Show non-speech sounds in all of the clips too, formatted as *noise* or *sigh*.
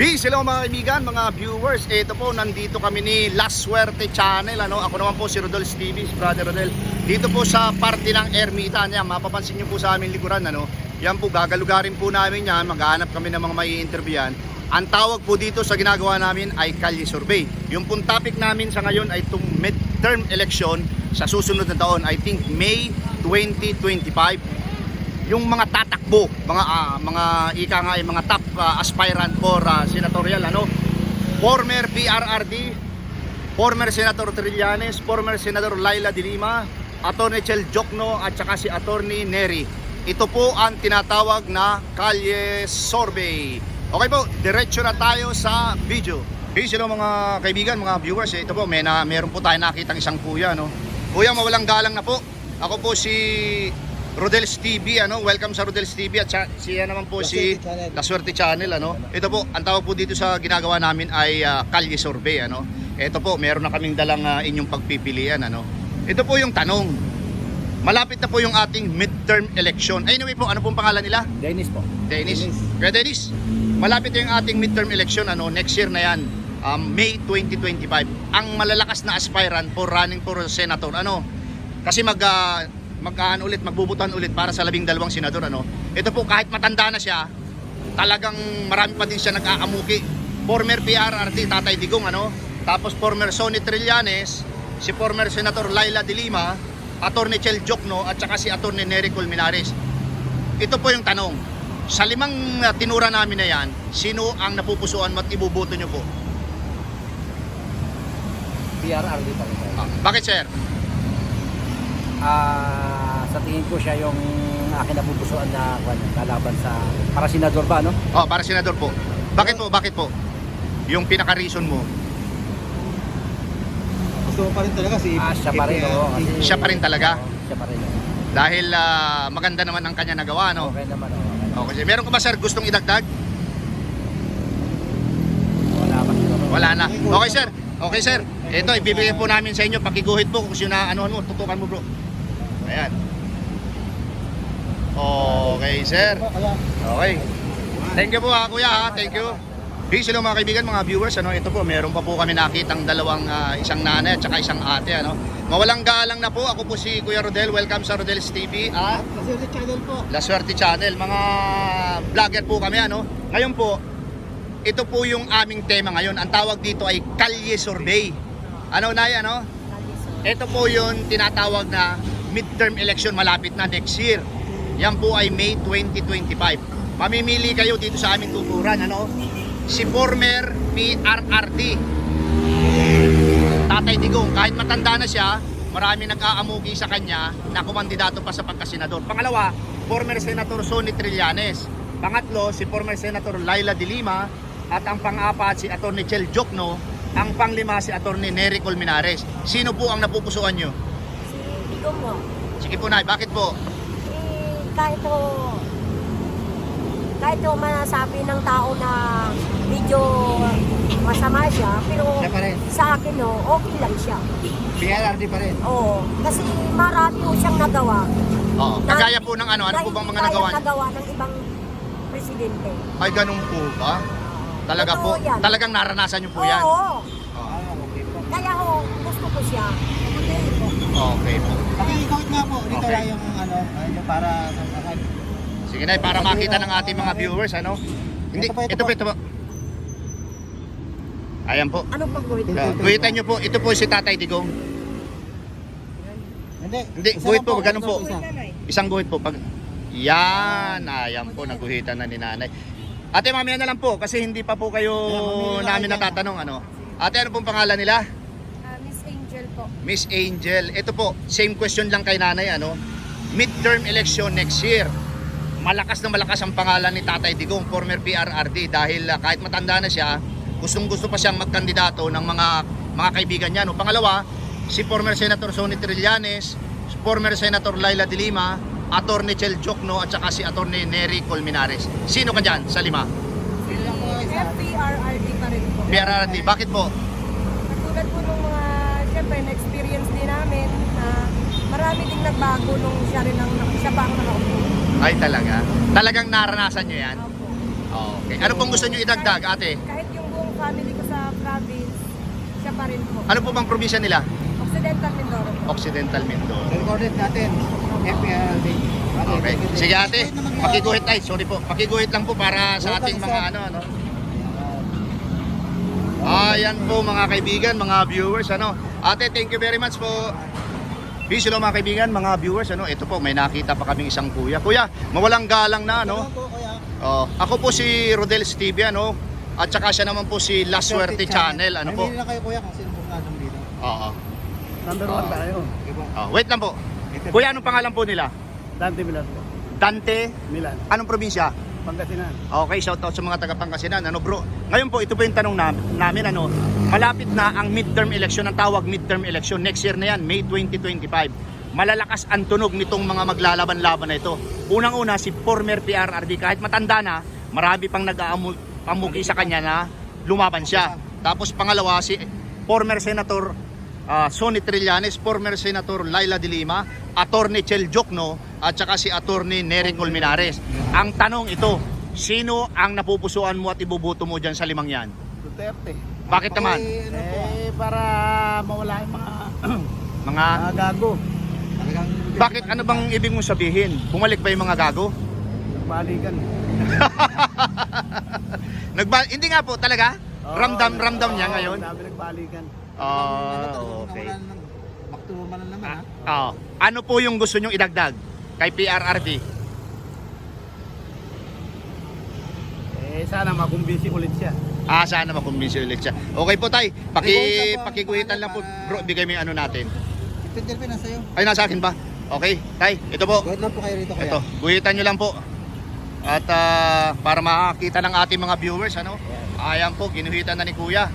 Peace, hello mga kaibigan, mga viewers. Ito po, nandito kami ni La Suerte Channel. Ano? Ako naman po si Rodel Stevie, si Brother Rodel. Dito po sa parte ng Ermita. Yan, mapapansin nyo po sa aming likuran. Ano? Yan po, gagalugarin po namin yan. Maghahanap kami ng mga may interviewan. Ang tawag po dito sa ginagawa namin ay Kalye Survey. Yung pong topic namin sa ngayon ay itong midterm election sa susunod na taon. I think May 2025 yung mga tatakbo, mga ah, mga ika nga ay mga top ah, aspirant for ah, senatorial ano. Former PRRD, former Senator Trillanes, former Senator Laila de Lima, Attorney Chel Jokno at saka si Attorney Neri. Ito po ang tinatawag na Kalye Survey. Okay po, diretso na tayo sa video. Hey, hello mga kaibigan, mga viewers. Ito po, may na, meron po tayo nakitang isang kuya. No? Kuya, mawalang galang na po. Ako po si Rodel's TV, ano? Welcome sa Rodel's TV at siya, naman po si Channel. La Suerte Channel, ano? Ito po, ang tawag po dito sa ginagawa namin ay ah, Kalye Survey, ano? Ito po, meron na kaming dalang ah, inyong pagpipilian, ano? Ito po yung tanong. Malapit na po yung ating midterm election. Anyway po, ano pong pangalan nila? Dennis po. Dennis. Dennis. Dennis, malapit na yung ating midterm election, ano? Next year na yan. Um, May 2025. Ang malalakas na aspirant for running for senator, ano? Kasi mag ah, mag ulit, magbubutan ulit para sa labing dalawang senador ano. Ito po kahit matanda na siya, talagang marami pa din siya nag-aamuki. Former PRRD Tatay Digong ano, tapos former Sonny Trillanes, si former Senator Laila de Lima, Attorney Chel Jokno at saka si Attorney Nery Colmenares. Ito po yung tanong. Sa limang uh, tinura namin na yan, sino ang napupusuan mo at ibuboto nyo po? PRRD pa rin. Ah, bakit sir? Ah, sa tingin ko siya yung akin na kwan, lalaban sa para senador ba no? Oh, para senador po. Bakit po? Bakit po? Yung pinaka-reason mo. Gusto mo pa rin talaga si Ah, siya pa rin oo. kasi- Siya pa rin talaga? Oo, siya pa rin. oo. Dahil ah, maganda naman ang kanya nagawa, no? Okay naman oo. Okay. Okay, sir. Meron ka ba sir gustong idagdag? Wala pa siguro. Wala na. Okay, sir. Okay, sir. Ito, ibibigay po namin sa inyo. Pakiguhit po kung sino na ano mo. Tutukan mo, bro. Ayan. Okay, sir. Kaya, Okay. Thank you po ha, kuya ha. Thank you. Peace hello mga kaibigan, mga viewers. Ano, ito po, meron pa po kami nakitang dalawang ah, isang nanay at saka isang ate. Ano. Mawalang galang na po. Ako po si Kuya Rodel. Welcome sa Rodel's TV. Ah, kasi ulit channel po. La Suerte Channel. Mga vlogger po kami. Ano. Ngayon po, ito po yung aming tema ngayon. Ang tawag dito ay Kalye Survey. Ano, Nay? Ano? Ito po yung tinatawag na midterm election malapit na next year. Yan po ay May 2025. Mamimili kayo dito sa aming tuturan, ano? Si former PRRD. Tatay Digong, kahit matanda na siya, marami nag-aamugi sa kanya na kumandidato pa sa pagkasenador. Pangalawa, former Senator Sonny Trillanes. Pangatlo, si former Senator Laila de Lima. At ang pang-apat, si Attorney Chel Jokno. Ang panglima, si Attorney Nery Colmenares. Sino po ang napupusuan nyo? Si Digong mo. Sige po, Nay. Bakit po? Kahit o kahit o masabi ng tao na medyo masama siya, pero Siya pa rin. sa akin no, okay lang siya. PRRD pa rin. Oo, kasi marami po siyang nagawa. Oo. Kagaya po ng ano? Ano na po bang hindi mga kayang nagawa? niyo? nagawa ng ibang presidente. Ay, ganun po ba? Talaga po? Totoo yan. Talagang naranasan nyo po yan? Oo, Oo. Ah, okay po. kaya ho, gusto ko siya. Okay po. Pakikount nga po. Dito Okay. lang yung ano, ayun, para Sige na, para makita ng ating mga viewers, ano? Hindi, Ito po, ito ito po, po. ito po. Ayan po. Ano pang guhit? Uh, guhitan nyo po, ito po si Tatay Digong. Hindi. Hindi, Isa guhit lang po, ganun po. isa. Isang guhit po. Pag... Yan, ayan po, naguhitan na ni nanay. Ate, mamaya na lang po, kasi hindi pa po kayo Yeah, mamaya na namin lang. natatanong, ano? Ate, ano pong pangalan nila? Ah, Miss Angel po. Miss Angel. Ito po, same question lang kay nanay, ano? Midterm election next year. Malakas na malakas ang pangalan ni Tatay Digong, former PRRD, dahil ah, kahit matanda na siya, gustong gusto pa siyang magkandidato ng mga mga kaibigan niya. No? Pangalawa, si former Senator Sonny Trillanes, former Senator Laila de Lima, Attorney Chel Jokno at saka si Attorney Nery Colmenares. Sino ka dyan sa lima? Sila po isa. FPRRD pa rin po. PRRD. Bakit po? Katulad po nung mga, siyempre, din namin na marami ding nagbago nung siya rin ang, siya pa ang nakaupo. Ay talaga. Talagang naranasan nyo yan? Opo. Okay. Ano pong gusto nyo idagdag, ate? Kahit yung buong family ko sa province, siya pa rin po. Ano po bang probinsya nila? Occidental Mindoro po. Occidental Mindoro. Recorded natin. FPLD. Okay. Sige ate, pakiguhit ay, sorry po. Pakiguhit lang po para sa ating mga ano ano. Ayan po mga kaibigan, mga viewers ano. Ate, thank you very much po. Peace hello mga kaibigan, mga viewers ano. Ito po, may nakita pa kaming isang kuya. Kuya, mawalang galang na ano. Po, kuya? Oh, ako po si Rodel Stevie ano. At saka siya naman po si La Suerte Channel ano po. Mamili lang kayo, kuya, kung sino po nandun dito. Oo. Number one tayo. Oh, wait lang po. Kuya, anong pangalan po nila? Dante Milan po. Dante, Milan. anong probinsya? Pangasinan. Okay, shout out sa mga taga Pangasinan. Ano bro? Ngayon po, ito po yung tanong nam- namin ano. Malapit na ang midterm election, ang tawag midterm election. Next year na yan, May 2025. Malalakas ang tunog nitong mga maglalaban-laban na ito. Unang-una, si former PRRD, kahit matanda na, marami pang nag-aamuki sa kanya na lumaban siya. Tapos pangalawa, si former Senator ah, Sonny Trillanes, former Senator Laila de Lima, Attorney Chel Jokno, at saka si Attorney Nery Colmenares. Ang tanong ito, sino ang napupusuan mo at ibubuto mo dyan sa limang yan? Duterte. Bakit naman? Okay, ano po? Eh, para mawala yung mga, *clears throat* Mga, mga gago. Bakit ano bang ibig mong sabihin? Bumalik ba yung mga gago? Balikan. *laughs* Nagba hindi nga po talaga. Ramdam ramdam niya ngayon. Dami nagbalikan. Oh, okay. normal na naman, ha? Ah, ano po yung gusto nyong idagdag kay PRRD? Eh, sana makumbisi ulit siya. Ah, sana makumbinsi ulit siya. Okay po tay, paki Pakiguhitan po, pakiguhitan lang po bro, bigay mo yung ano natin. Ito, Jelpin, nasa iyo. Ay, nasa akin ba? Okay, tay, ito po. Goat lang po kayo rito, kuya. Ito, guhitan nyo lang po. At ah, para makakita ng ating mga viewers, ano? Ayan po, ginuhitan na ni Kuya.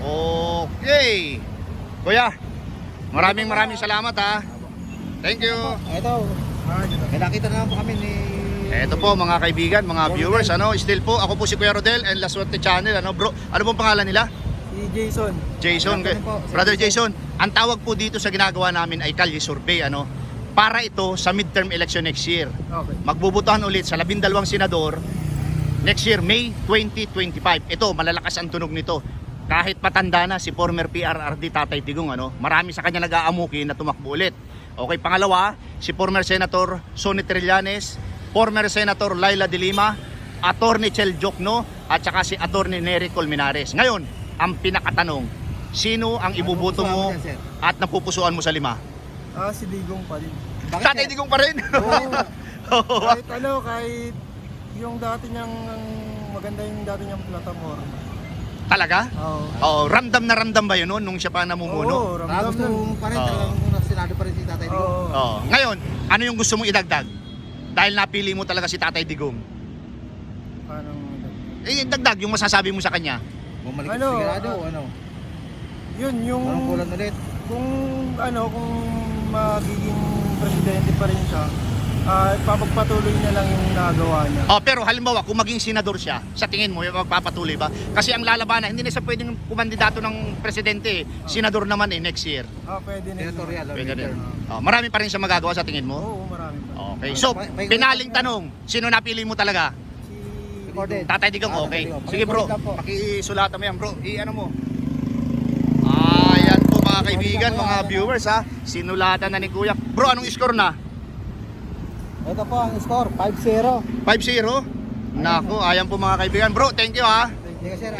Okay. Kuya, maraming maraming salamat ha. Thank you. Ito. Kaya nakita na po kami ni... Ito po mga kaibigan, mga viewers, ano? Still po, ako po si Kuya Rodel and La Suerte Channel, ano bro? Ano pong pangalan nila? Si Jason. Jason, Good afternoon po, Sir Brother Jason. Ang tawag po dito sa ginagawa namin ay Kalye Survey, ano? Para ito sa midterm election next year. Okay. magbubutuhan ulit sa labindalawang senador next year, May 2025. Ito, malalakas ang tunog nito. Kahit patanda na si former PRRD Tatay Tigong, ano, marami sa kanya nag-aamuki na tumakbo ulit. Okay, pangalawa, si former Senator Sonny Trillanes, former Senator Laila de Lima, Attorney Chel Jokno, at saka si Attorney Nery Colmenares. Ngayon, ang pinakatanong, sino ang ibubuto mo at napupusuan mo sa lima? Ah, si Digong pa din. Bakit, Tatay? Digong pa rin. *laughs* Oo. kahit ano, kahit yung dati niyang maganda yung dati niyang plataforma. Talaga? Oo. Oo, ramdam na ramdam ba yun noon nung siya pa namumuno? Oo, ramdam gusto nun. mo pa rin, Oo. talagang muna sinado pa rin si Tatay Digong. Oo. Oo. Ngayon, ano yung gusto mong idagdag? Dahil napili mo talaga si Tatay Digong. Parang, Eh, dagdag yung masasabi mo sa kanya. Bumalik Ano, ano, sigurado, ah, ano? yun, yung, Parang kulang ulit. kung ano, kung magiging presidente pa rin siya, ah papagpatuloy niya lang yung nagawa niya. Oh, pero halimbawa, kung maging senador siya, sa tingin mo, magpapatuloy ba? Kasi ang lalabanan, hindi na siya pwedeng kumandidato ng presidente. eh. Senador naman eh, next year. Ah, pwede na. Senatorial, Pwede midterm. Oh, marami pa rin siya magagawa sa tingin mo? Oo, marami pa. Okay. So, pinaling tanong, sino napili mo talaga? Si Recorded. Tatay Digong, Ah, okay. Sige bro, pakisulatan mo yan bro. I-ano mo. Ayan po mga kaibigan, mga viewers ha. Sinulatan na ni Kuya. Bro, anong score na? Ito po ang score, 5-0. 5-0? Nako, ayan po mga kaibigan. Bro, thank you ha. Ah.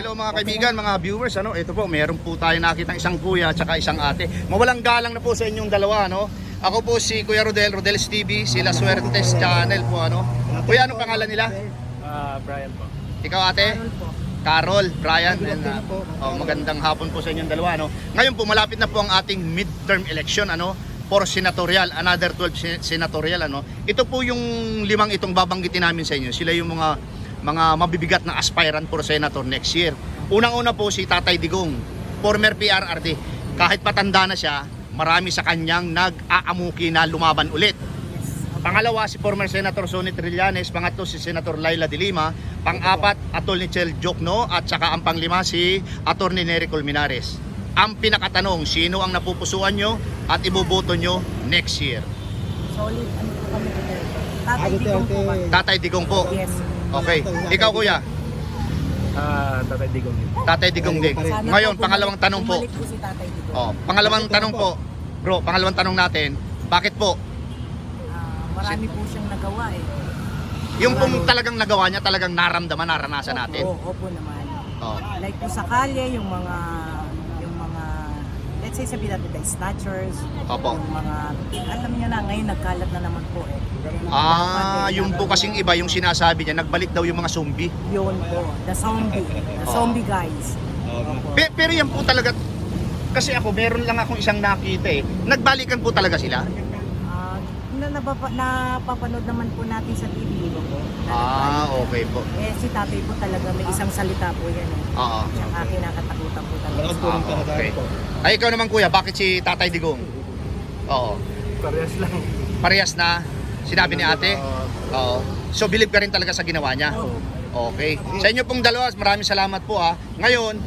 Hello mga kaibigan, mga viewers. Ano, ito po, meron po tayo nakitang isang kuya at saka isang ate. Mawalang galang na po sa inyong dalawa, no? Ako po si Kuya Rodel, Rodel's TV, sila Suertes Channel po, ano? Kuya, anong pangalan nila? Ah, Brian po. Ikaw ate? Carol po. Carol, Brian, and uh, oh, magandang hapon po sa inyong dalawa. No? Ngayon po, malapit na po ang ating midterm election ano, for senatorial, another 12 se- senatorial. Ano? Ito po yung limang itong babanggitin namin sa inyo. Sila yung mga mga mabibigat na aspirant for senator next year. Unang-una po si Tatay Digong, former PRRD. Kahit patanda na siya, marami sa kanyang nag-aamuki na lumaban ulit. Pangalawa si former Senator Sonny Trillanes, pangatlo si Senator Laila de Lima, pang-apat Atty. Chel Jokno at saka ang panglima si Atty. Nery Colmenares. Ang pinakatanong, sino ang napupusuan nyo at iboboto nyo next year? Solid, ano po kami Duterte. Ah, Tatay Digong po kami. Tatay Digong po. Yes. Okay. Ikaw kuya, Ah, Tatay Digong. Tatay Digongding. Sana Ngayon, pangalawang tanong po. Bumalik po si Tatay Digong. Oh, pangalawang tanong po. Bro, pangalawang tanong natin. Bakit po? Ah, marami po siyang nagawa eh. Yung pong talagang nagawa niya, talagang naramdaman, naranasan natin. Oo, opo naman. Oh. Like po sa kalye, yung mga let's say sabihin natin the snatchers, Opo. yung mga alam niyo na ngayon nagkalat na naman po eh. Ah, yung po kasing iba, yung sinasabi niya, nagbalik daw yung mga zombie. Yun po, the zombie, the Oo. zombie guys. Opo. Pe- pero yan po talaga, kasi ako, meron lang akong isang nakita eh. Nagbalikan po talaga sila. Ah, na, napapa, napapanood naman po natin sa TV po. Ah, okay po. Eh si tatay po talaga may isang salita po yan eh. Oo. Tsaka kinakatakutan po talaga. Ah, okay. Ay, ikaw naman kuya, bakit si Tatay Digong? Oo. Parehas lang. Parehas na sinabi ni ate? Oo. So, believe ka rin talaga sa ginawa niya? Okay. Sa inyo pong dalawa, maraming salamat po ha. Ngayon,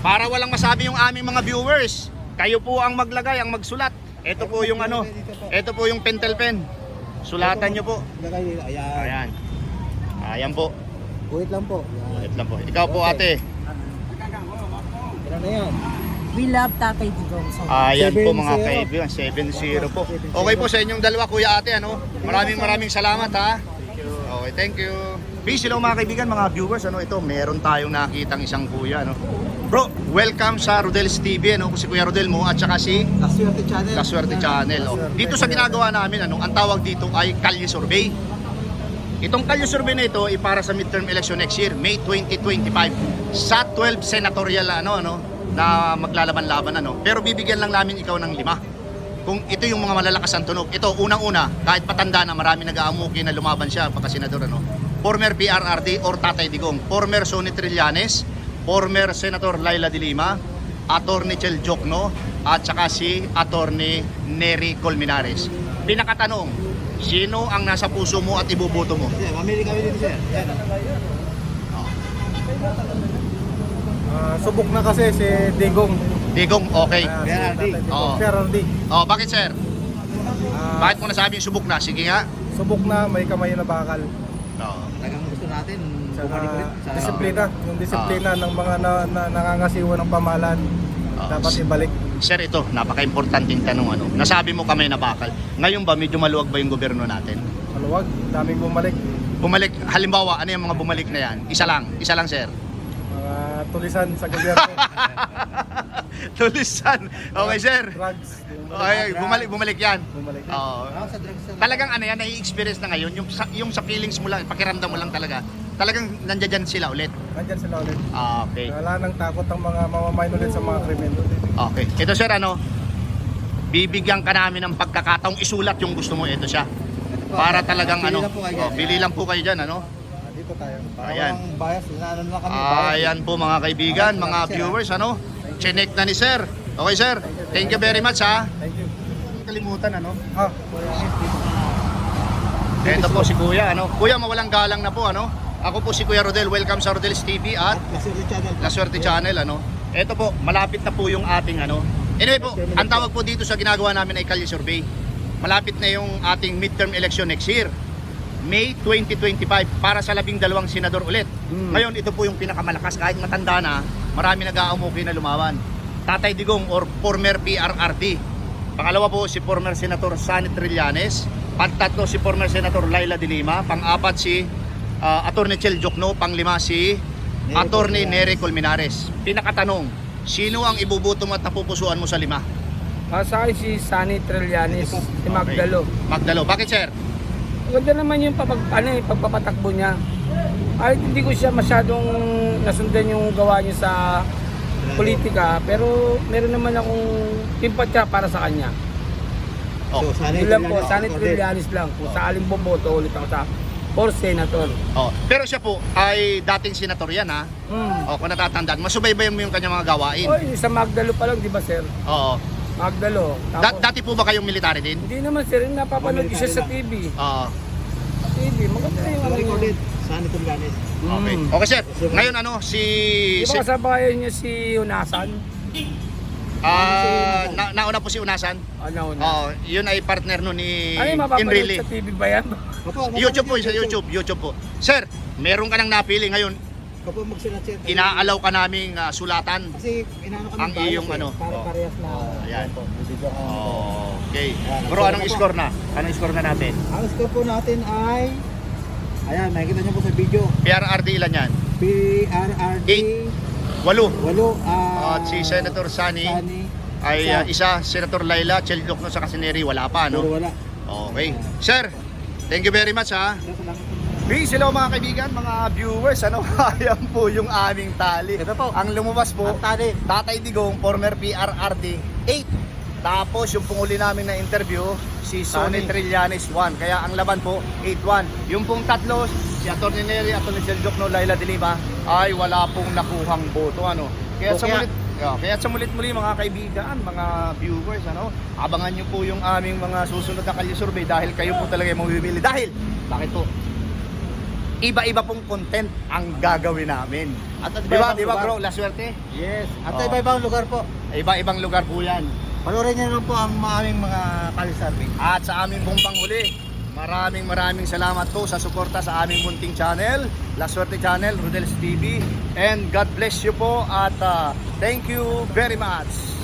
para walang masabi yung aming mga viewers, kayo po ang maglagay, ang magsulat. Ito po yung ano, ito po yung pentel pen. Sulatan nyo po. Ayan. Ayan. Ayan po. Wait lang po. Wait lang po. Ikaw po ate. Ilan na yan? We love Tatay Digong. So, Ayan po mga kaibigan, 7-0 po. Okay po sa inyong dalawa, kuya ate, ano? Maraming maraming salamat ha. Okay, thank you. Peace hello mga kaibigan, mga viewers, ano ito, meron tayong nakitang isang kuya, ano? Bro, welcome sa Rodel's TV, ano? Si Kuya Rodel mo at saka si Aswerte Channel. Kaswerte Channel. Oh. Dito sa ginagawa namin, ano, ang tawag dito ay Kalye Survey. Itong Kalye Survey na ito ay para sa midterm election next year, May 2025. Sa 12 senatorial ano, ano, na maglalaban-laban ano. Pero bibigyan lang namin ikaw ng lima. Kung ito yung mga malalakas ang tunog. Ito, unang-una, kahit patanda na marami nag-aamuki na lumaban siya pagka senador ano. Former PRRD or Tatay Digong, former Sonny Trillanes, former Senator Laila de Lima, Attorney Chel Jokno, at saka si Attorney Neri Colmenares. Pinakatanong, sino ang nasa puso mo at ibuboto mo? Mamili kami dito sir. Ah, subok na kasi si Digong. Digong, okay. Ah, si Sir Ardi. Oo. Sir Ardi. Oh, bakit sir? Ah, Bakit mo nasabing subok na? Sige nga. subok na may kamay na bakal. Oo. Talagang gusto natin Sa bumalik ulit sa disiplina, yung disiplina Ah. ng mga na, na, nangangasiwa ng pamahalaan Ah, dapat ibalik. Sir, ito, napaka-importanting tanong ano. Nasabi mo kami na bakal. Ngayon ba medyo maluwag ba yung gobyerno natin? Maluwag, daming bumalik. Bumalik, halimbawa, ano yung mga bumalik na yan? Isa lang, isa lang sir. Mga tulisan sa gobyerno. *laughs* *laughs* Tulisan. Okay sir. Drugs. Okay, bumalik, bumalik yan. Bumalik. Oo. Ah, sa drugs na- Talagang ano yan, nai-experience na ngayon, yung sa, yung sa feelings mo lang, pakiramdam mo lang talaga, talagang nandiyan sila ulit. Nandyan sila ulit. Ah, okay. Wala nang takot ang mga mamamayan ulit sa mga krimen. Okay. Ito sir, ano, bibigyan ka namin ng pagkakataong isulat yung gusto mo. Ito siya. Para talagang ano, oh, bili lang po kayo dyan, ano. Ah, Dito tayo. Ayan. Parang bias, inaano na kami. Ayan po mga kaibigan, mga viewers, ano. Chinek na ni sir. Okay sir, thank you very much ha. Thank you. Kalimutan ano. Ah, Ito po si Kuya, ano. Kuya, mawalang galang na po, ano. Ako po si Kuya Rodel. Welcome sa Rodel's TV at Aswerte Channel. La Suerte Channel ano. Ito po, malapit na po yung ating ano. Anyway po, ang tawag po dito sa ginagawa namin ay Kalye Survey. Malapit na yung ating midterm election next year. May 2025 para sa labing dalawang senador ulit. Ngayon, ito po yung pinakamalakas kahit matanda na, marami nag-aamuki na lumawan. Tatay Digong or former PRRD. Pangalawa po si former Senator Sonny Trillanes. Pantatlo si former Senator Laila de Lima. Pang-apat si uh, Attorney Chel Jokno. Panglima si Attorney Nery Colmenares. Pinakatanong, sino ang ibubuto mo at napupusuan mo sa lima? Ah, sa akin si Sunny Trillanes, si Magdalo. Magdalo. Bakit sir? Maganda naman yung papag, ano, yung pagpapatakbo niya. Kahit hindi ko siya masyadong nasundan yung gawa niya sa politika, pero meron naman akong simpatya para sa kanya. Oh. So, sana lang po, Sunny ako, Trillanes lang. Kung sa aling boboto ulit ako sa for senator. Oh. Pero siya po ay dating senator yan ha. Hmm. O kung natatandaan, masubaybayan mo yung kanyang mga gawain. Oy, sa Magdalo pa lang, di ba sir? Oo. Magdalo. Da- Tapos, dati po ba kayong military din? hindi naman sir, napapanood ko siya sa TV. Oo. TV, maganda yung ano. Recorded. Sana Trillanes. Okay. Mm. Okay sir. Ngayon ano si, Di si ba kasabayan niya si Unasan? ah, na, nauna po si Unasan. Ano na? Oo, yun ay partner no ni Ay, mapapanood Enrile. sa TV ba yan? Opo, YouTube po, sa YouTube, YouTube po. Sir, meron ka nang napili ngayon. Kapag magsinatsit. inaalaw ka naming ah, sulatan Kasi inaano kami ang iyong ano. Para Oh. parehas na. Ayan. po. Video ko. Okay. Ayan, Bro, anong score na? Anong score na natin? Ang score po natin ay Ayan, makikita niyo po sa video. PRRD ilan yan? PRRD Eight. Walo. Walo. ah, At si Senator Sani Sani. ay ah, isa, Senator Laila, Cheldok no sa Casineri, wala pa, no? wala. Okay. Sir, thank you very much ha. Peace, hello mga kaibigan, mga viewers, ano, *laughs* ayan po yung aming tali. Ito po. Ang lumabas po, Ang tali. Tatay Digong, former PRRD, 8. Tapos yung punguli namin na interview, si Sonny. Trillanes 1. Kaya ang laban po, 8-1. Yung pong tatlo, si Atty. Neri, Atty. Seljok, no, Laila de Lima, ay wala pong nakuhang boto. Ano. Kaya sa Kaya- mulit, yeah, kaya sa mulit muli mga kaibigan, mga viewers, ano, abangan nyo po yung aming mga susunod na kalye survey dahil kayo po talaga yung mamimili. Dahil, bakit po? Iba-iba pong content ang gagawin namin. At Di ba, iba-ibang di ba lugar. bro? La suerte? Yes. At Oo. iba-ibang lugar po. Iba-ibang lugar po yan. Panoorin niyo lang po ang aming mga kalisarbe. At sa aming pong panghuli, maraming maraming salamat po sa suporta sa aming munting channel, La Suerte Channel, Rodel's TV. And God bless you po at uh, thank you very much.